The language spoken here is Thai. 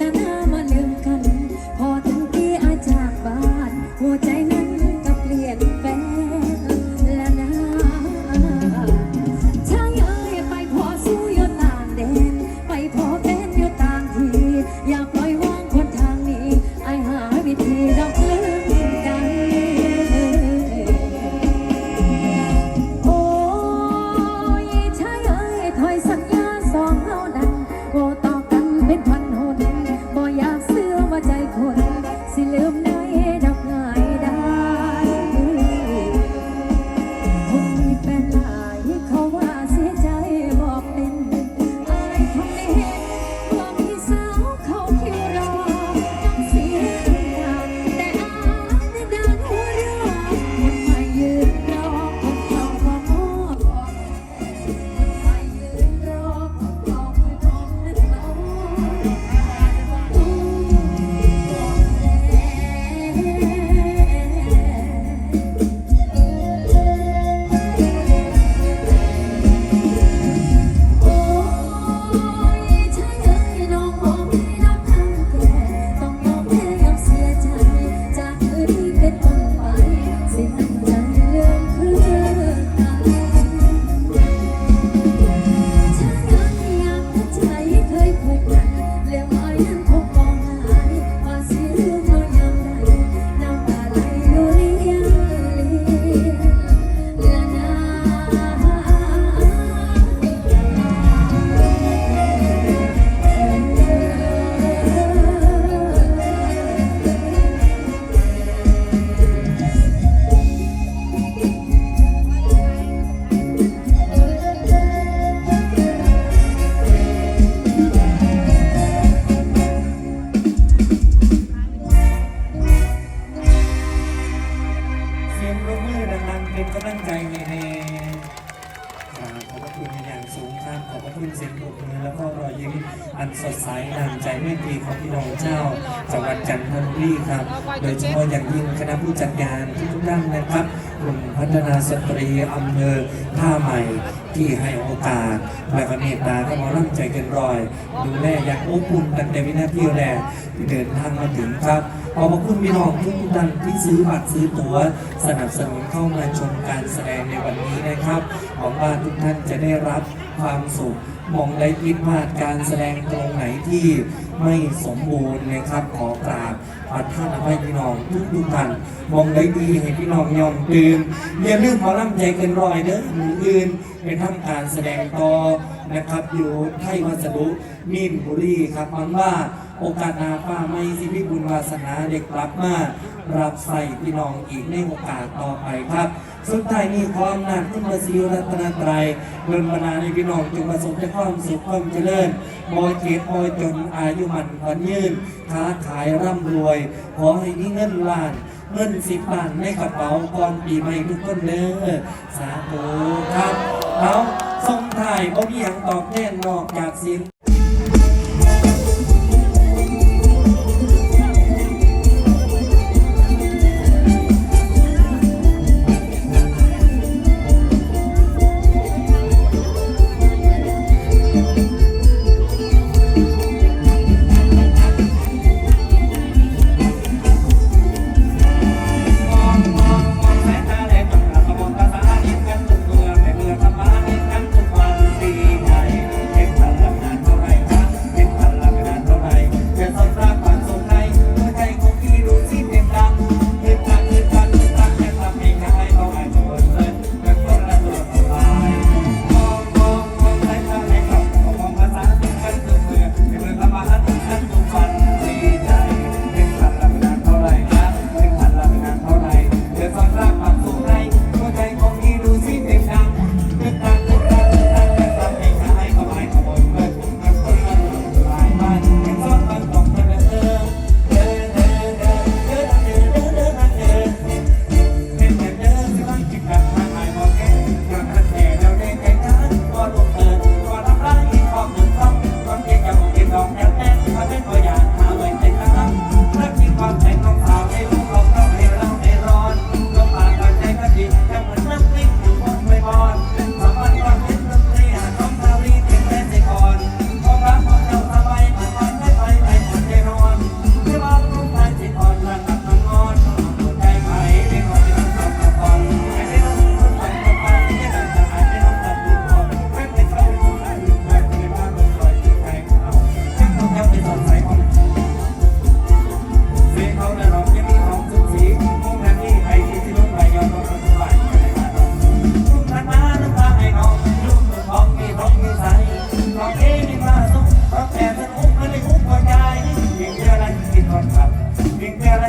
ตนามาลืมกัน พอถึงที่อาจากบ้าน หัวใจนั้นก็เปลี่ยนแปลและนะช่างเอ้ไปพอสู้ยต่างแดน ไปพอแฟนยต่างทีอยาก จังหวัดจันทบุรีครับ โดยเฉพาะอย่างยิ่งคณะผู้จัดงานทุกท่านนะครับกลุ่มพัฒนาสตรีอำเภอท่าใหม่ที่ให้โอกาสและก็เมตตาก็มาร่ำใจกันรอย ดูแลอย่างอบอุ่นตั้งแต่วินาทีแรกที่เดินทางมาถึงครับ ขอบคุณพี่น้องทุกท่านที่ซื้อบัตรซื้อตั๋วสนับสนุนเข้ามาชมการแสดงในวันนี้นะครับหวังว่าทุกท่านจะได้รับความสุขมองได้ผิดพลาดการแสดงตรงไหนที่ไม่สมบูรณ์นะครับขอกราบประท่านอภัยพี่น้องทุกทุกท่านมองได้ดีให้พี่น้องยอมตื่นอย่าลืมหมอลำใจเกินรอยเด้อมืออื่นเป็นทำการแสดงต่อนะครับอยู่ไทยวัสดุมีนบุรีครับมันว่า โอกาสนาฟ้าไม่สิพิบุญวาสนาเด็กกลับมารับใส่พี่น้องอีกในโอกาสต่อไปครับ สุดท้ายนี้ขออำนาจคุณพระศรีรัตนตรัยเดินบรรดาในพี่น้องจงประสบแต่ความสุขความเจริญบอยเกียรติบอยจนอายุมันขวัญยืนค้าขายร่ำรวย ขอให้มีเงินล้านเงินสิบล้านในกระเป๋าก่อนปีใหม่ทุกคนเด้อสาธุครับเอาส่งถ่ายบ่มีอย่างตอบแทนนอกจากเสียง มาสุขเพราะแก่ท่านอุ้มมาในอุ้มก็ได้ยิ่งแก่ไรกินก่อนขับยิ่งแก่ไร